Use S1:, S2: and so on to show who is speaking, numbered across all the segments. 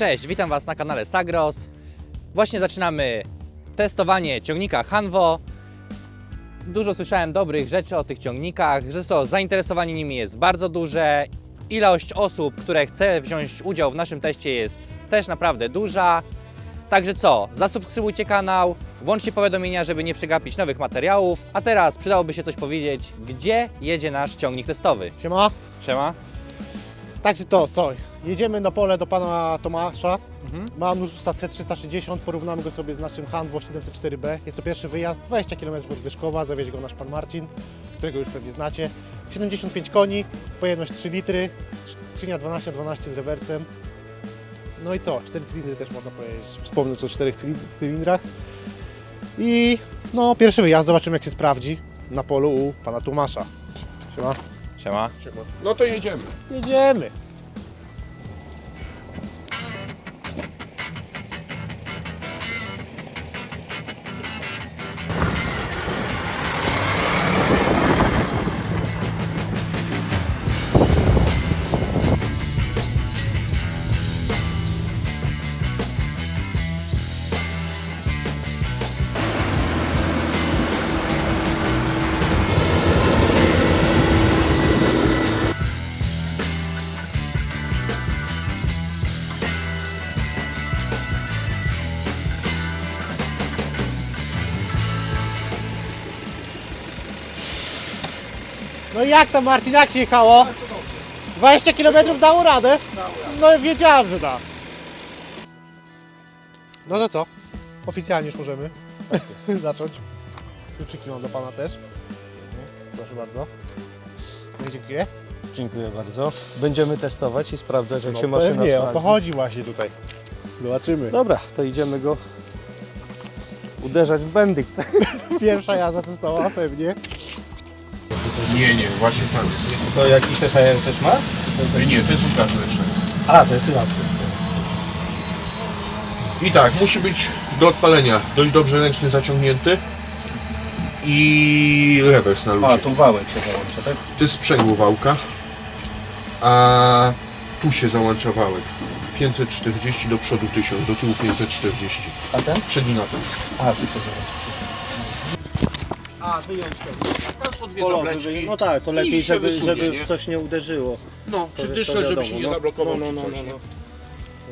S1: Cześć, witam Was na kanale Sagros. Właśnie zaczynamy testowanie ciągnika Hanwo. Dużo słyszałem dobrych rzeczy o tych ciągnikach, że to zainteresowanie nimi jest bardzo duże. Ilość osób, które chce wziąć udział w naszym teście jest też naprawdę duża. Także co, zasubskrybujcie kanał, włączcie powiadomienia, żeby nie przegapić nowych materiałów. A teraz przydałoby się coś powiedzieć, gdzie jedzie nasz ciągnik testowy.
S2: Siema.
S1: Siema.
S2: Także to, co? Jedziemy na pole do pana Tomasza.
S1: Mhm.
S2: Ma Ursusa C360, porównamy go sobie z naszym Hanwo 704B. Jest to pierwszy wyjazd, 20 km od Wyszkowa, zawiezie go nasz pan Marcin, którego już pewnie znacie. 75 koni, pojemność 3 litry, skrzynia 12-12 z rewersem. No i co? 4 cylindry też można powiedzieć, wspomnieć o 4 cylindrach. I no, pierwszy wyjazd, zobaczymy jak się sprawdzi na polu u pana Tomasza. Siema.
S1: Siema.
S3: No to jedziemy.
S2: Jedziemy. No i jak tam Marcin, jak się jechało? 20 km dało radę? No wiedziałem, że da. No to co? Oficjalnie już możemy zacząć. Kluczyki mam do Pana też. Proszę bardzo. No i dziękuję.
S4: Dziękuję bardzo. Będziemy testować i sprawdzać, jak
S2: No
S4: się maszyna
S2: pewnie, o
S4: sprawdzi.
S2: to chodzi właśnie tutaj. Zobaczymy.
S4: Dobra, to idziemy go uderzać w bendyk.
S2: Pierwsza jazda testowa pewnie.
S3: Nie, nie, właśnie tam jest. Nie,
S4: To jakiś THR też ma?
S3: nie to jest ukaz lepszy.
S4: A, to jest lasy.
S3: I tak, musi być do odpalenia dość dobrze ręcznie zaciągnięty i rewers na luzie.
S4: A, tu wałek się załącza, tak?
S3: To jest sprzęgło wałka, a tu się załącza wałek. 540 do przodu 1000, do tyłu 540.
S4: A ten?
S3: Przeginatem.
S4: A, tu się załącza.
S3: A, wyjąć pewnie. Tam są dwie
S4: Polowy, no tak, to lepiej, żeby,
S3: wysunie,
S4: żeby
S3: nie?
S4: w coś nie uderzyło.
S3: No,
S4: To-
S3: czy
S4: to
S3: dyszę, żeby się nie
S4: no.
S3: zablokował,
S4: No,
S3: czy
S4: no,
S3: coś,
S4: no,
S3: nie?
S4: no.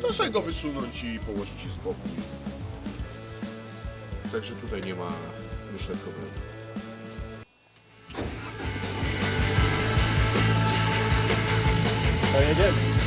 S3: To sobie go wysunąć i położyć się z boku. Także tutaj nie ma, myślę, problemu.
S4: To jedziemy.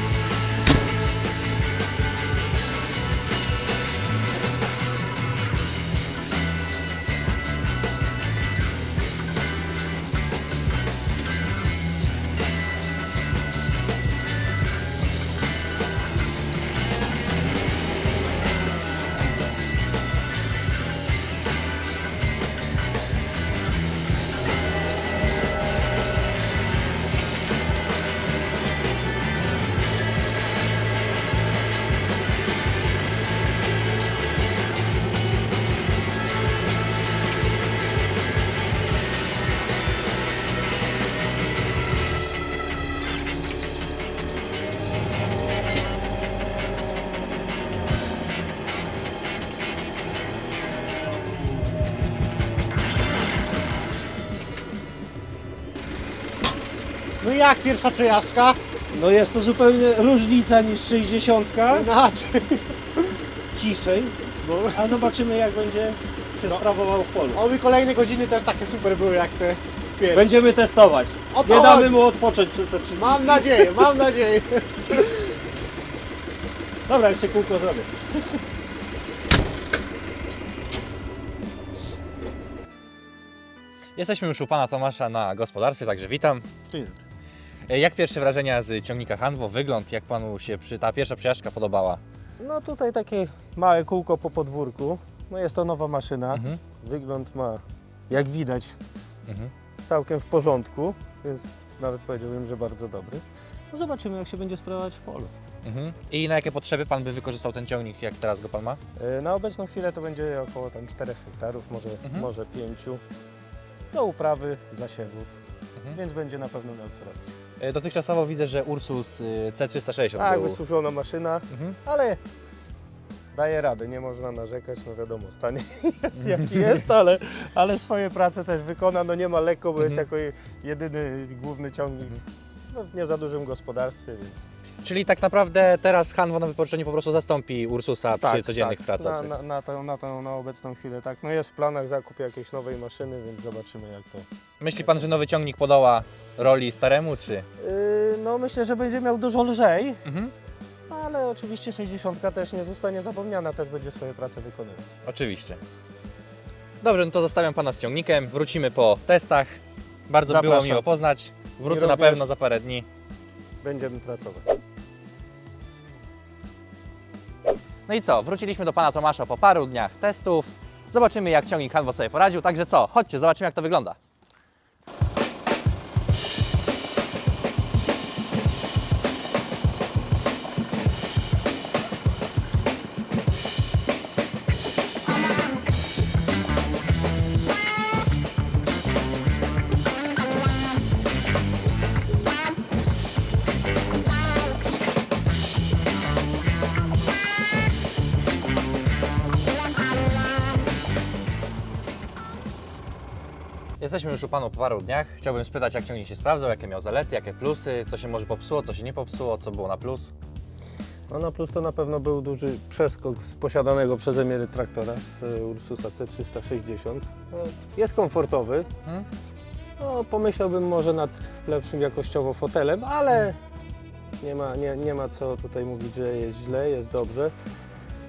S2: Jak pierwsza przejażdżka?
S4: No jest to zupełnie różnica niż 60,
S2: Inaczej.
S4: ciszej,
S2: No.
S4: a zobaczymy jak będzie się sprawował w polu.
S2: Oby kolejne godziny też takie super były jak te pierwsze.
S4: Będziemy testować.
S2: O to
S4: Nie damy
S2: chodzi.
S4: mu odpocząć przez te trzy
S2: Mam nadzieję, mam nadzieję.
S4: Dobra, jeszcze kółko zrobię.
S1: Jesteśmy już u pana Tomasza na gospodarstwie, także witam. E, Jak pierwsze wrażenia z ciągnika Hanwo? Wygląd, jak panu się przy, ta pierwsza przejażdżka podobała?
S4: No tutaj takie małe kółko po podwórku. No jest to nowa maszyna.
S1: Mhm.
S4: Wygląd ma, jak widać,
S1: Mhm.
S4: całkiem w porządku, więc nawet powiedziałbym, że bardzo dobry. No zobaczymy, jak się będzie sprawować w polu.
S1: Mhm. I na jakie potrzeby pan by wykorzystał ten ciągnik, jak teraz go pan ma?
S4: E, Na obecną chwilę to będzie około tam 4 hektarów, może,
S1: Mhm.
S4: może 5. Do uprawy, zasiewów,
S1: Mhm.
S4: więc będzie na pewno miał co robić.
S1: E, Dotychczasowo widzę, że Ursus y, C360
S4: Tak,
S1: był.
S4: wysłużona maszyna,
S1: Mhm.
S4: ale daje radę, nie można narzekać, no wiadomo, stan jest jaki jest, ale, ale swoje prace też wykona, no nie ma lekko, bo jest
S1: Mhm.
S4: jako jedyny główny ciągnik no, w nie za dużym gospodarstwie, więc...
S1: Czyli tak naprawdę teraz Hanwo na wypożyczeniu po prostu zastąpi Ursusa przy codziennych pracach.
S4: Tak, Na, na, na, tą, na, tą, na obecną chwilę tak. No jest w planach zakup jakiejś nowej maszyny, więc zobaczymy jak to...
S1: Myśli Pan, że nowy ciągnik podoła roli staremu, czy?
S4: Yy, no myślę, że będzie miał dużo lżej,
S1: Mhm.
S4: ale oczywiście 60 też nie zostanie zapomniana, też będzie swoje prace wykonywać.
S1: Oczywiście. Dobrze, no to zostawiam Pana z ciągnikiem, wrócimy po testach. Bardzo było
S4: Zapraszam.
S1: miło poznać. Wrócę na
S4: również-
S1: pewno za parę dni.
S4: Będziemy pracować.
S1: No i co, wróciliśmy do Pana Tomasza po paru dniach testów. Zobaczymy jak ciągnik Hanwo sobie poradził, także co, chodźcie, zobaczymy jak to wygląda. Jesteśmy już u Panu po paru dniach. Chciałbym spytać jak ciągnik się sprawdzał, jakie miał zalety, jakie plusy, co się może popsuło, co się nie popsuło, co było na plus.
S4: No na plus to na pewno był duży przeskok z posiadanego przeze mnie traktora z e, Ursusa C360. No, jest komfortowy.
S1: Mhm.
S4: No, pomyślałbym może nad lepszym jakościowo fotelem, ale nie ma, nie, nie ma co tutaj mówić, że jest źle, jest dobrze.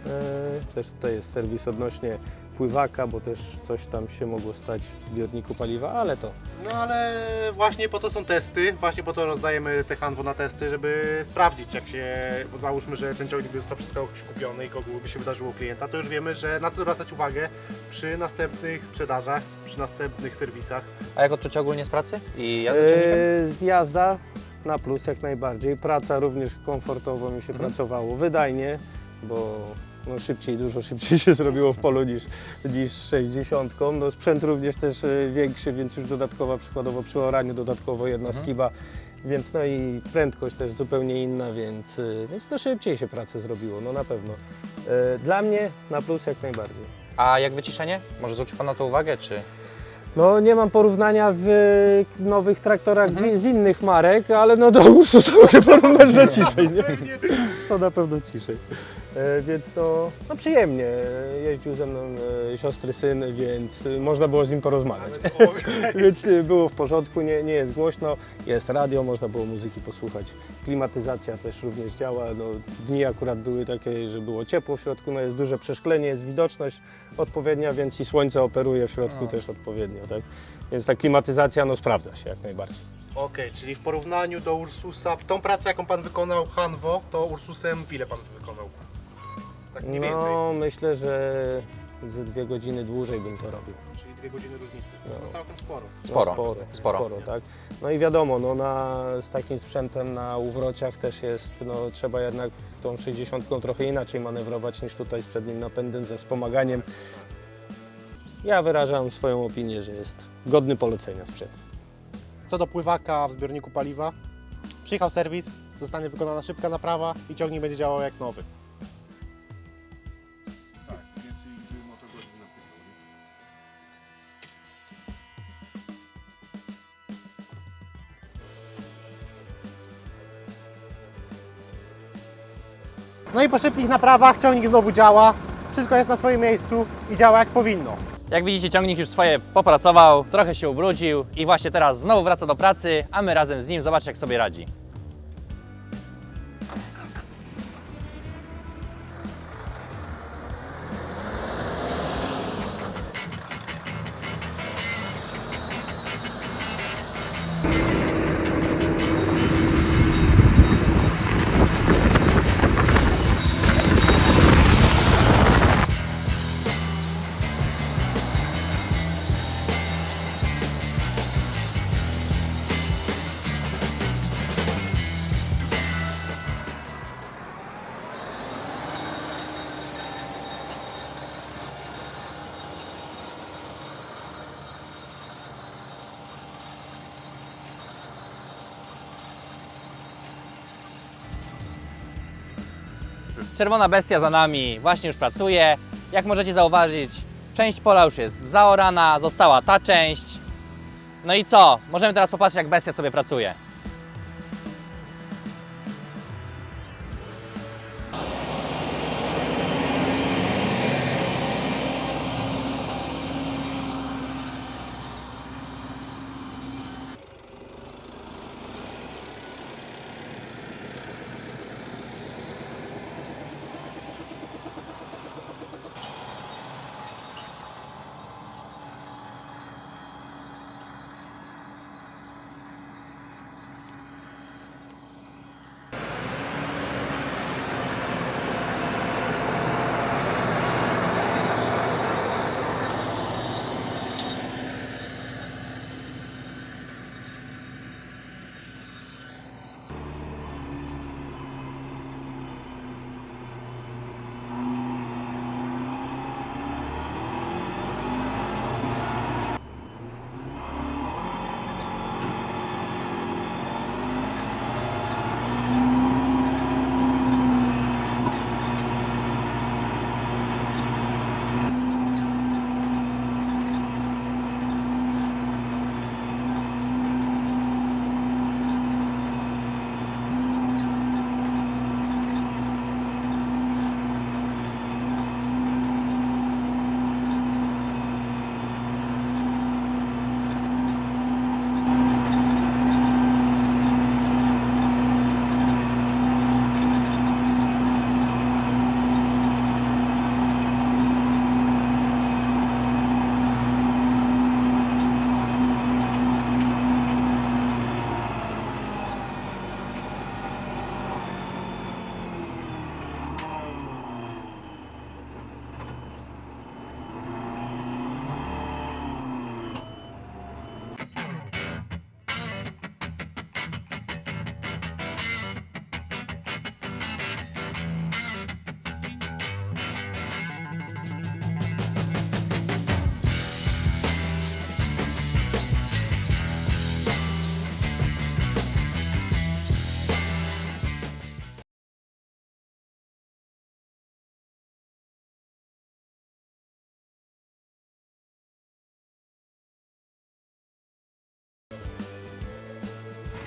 S4: E, Też tutaj jest serwis odnośnie pływaka, bo też coś tam się mogło stać w zbiorniku paliwa, ale to
S2: No ale właśnie po to są testy, właśnie po to rozdajemy te Hanwo na testy, żeby sprawdzić jak się, bo załóżmy, że ten ciągnik został przez kogoś kupiony i kogo by się wydarzyło u klienta, to już wiemy, że na co zwracać uwagę przy następnych sprzedażach, przy następnych serwisach.
S1: A jak odczucie ogólnie z pracy i jazdy ciągnikiem?
S4: Eee, jazda na plus jak najbardziej. Praca również komfortowo mi się
S1: Mhm.
S4: pracowało, wydajnie, bo no szybciej, dużo szybciej się zrobiło w polu niż, niż 60. No sprzęt również też e, większy, więc już dodatkowa, przykładowo przy oraniu dodatkowo jedna
S1: Mhm.
S4: skiba, więc no i prędkość też zupełnie inna, więc, e, więc to szybciej się pracę zrobiło, no na pewno. E, Dla mnie na plus jak najbardziej.
S1: A jak wyciszenie? Może zwrócił Pan na to uwagę, czy?
S4: No nie mam porównania w nowych traktorach
S1: Mhm.
S4: z- innych marek, ale no do Ursusa mogę porównać, że ciszej, nie? To na pewno ciszej. E, więc no, no przyjemnie. E, Jeździł ze mną e, siostry syn, więc można było z nim porozmawiać. więc było w porządku, nie, nie jest głośno, jest radio, można było muzyki posłuchać. Klimatyzacja też również działa. No, dni akurat były takie, że było ciepło w środku, no jest duże przeszklenie, jest widoczność odpowiednia, więc i słońce operuje w środku
S1: No.
S4: też odpowiednio, tak? Więc ta klimatyzacja no sprawdza się jak najbardziej.
S2: Okej, czyli w porównaniu do Ursusa, tą pracę jaką Pan wykonał Hanwo, to Ursusem ile Pan wykonał? Tak mniej więcej,
S4: No myślę, że ze dwie godziny dłużej bym to robił.
S2: czyli dwie godziny różnicy.
S4: No.
S2: No całkiem sporo.
S1: Sporo,
S4: no, sporo,
S1: sporo.
S4: sporo, tak. No i wiadomo, no na, z takim sprzętem na uwrociach też jest, no trzeba jednak tą 60 trochę inaczej manewrować niż tutaj z przednim napędem, ze wspomaganiem. Ja wyrażam swoją opinię, że jest godny polecenia sprzęt.
S2: Co do pływaka w zbiorniku paliwa, przyjechał serwis, zostanie wykonana szybka naprawa i ciągnik będzie działał jak nowy. No i po szybkich naprawach ciągnik znowu działa, wszystko jest na swoim miejscu i działa jak powinno.
S1: Jak widzicie, ciągnik już swoje popracował, trochę się ubrudził i właśnie teraz znowu wraca do pracy, a my razem z nim zobaczcie jak sobie radzi. Czerwona bestia za nami właśnie już pracuje. Jak możecie zauważyć, część pola już jest zaorana, została ta część. No i co? Możemy teraz popatrzeć, jak bestia sobie pracuje.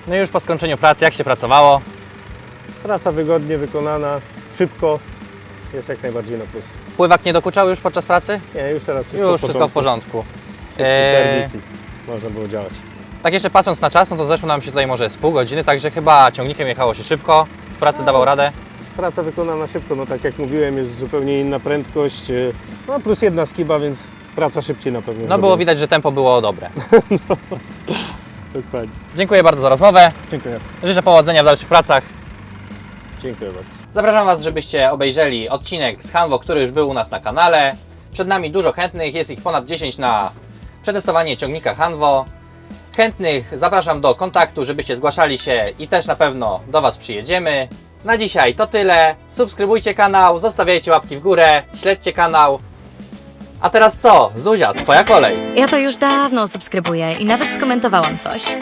S1: No i już po skończeniu pracy, jak się pracowało?
S4: Praca wygodnie wykonana, szybko, jest jak najbardziej na plus.
S1: Pływak nie dokuczał już podczas pracy?
S4: Nie, już teraz wszystko
S1: Już wszystko w porządku.
S4: Szybki
S1: Eee,
S4: serwis i można było działać.
S1: Tak jeszcze patrząc na czas, no to zeszło nam się tutaj może z pół godziny, także chyba ciągnikiem jechało się szybko. W pracy dawał radę.
S4: Praca wykonana szybko, no tak jak mówiłem, jest zupełnie inna prędkość, e, no plus jedna skiba, więc praca szybciej na pewno.
S1: No
S4: zrobiona.
S1: było widać, że tempo było dobre.
S4: Dokładnie.
S1: Dziękuję bardzo za rozmowę.
S4: Dziękuję.
S1: Życzę powodzenia w dalszych pracach.
S4: Dziękuję bardzo.
S1: Zapraszam Was, żebyście obejrzeli odcinek z Hanwo, który już był u nas na kanale. Przed nami dużo chętnych, jest ich ponad 10 na przetestowanie ciągnika Hanwo. Chętnych zapraszam do kontaktu, żebyście zgłaszali się i też na pewno do Was przyjedziemy. Na dzisiaj to tyle. Subskrybujcie kanał, zostawiajcie łapki w górę, śledźcie kanał. A teraz co? Zuzia, Twoja kolej.
S5: Ja to już dawno subskrybuję i nawet skomentowałam coś.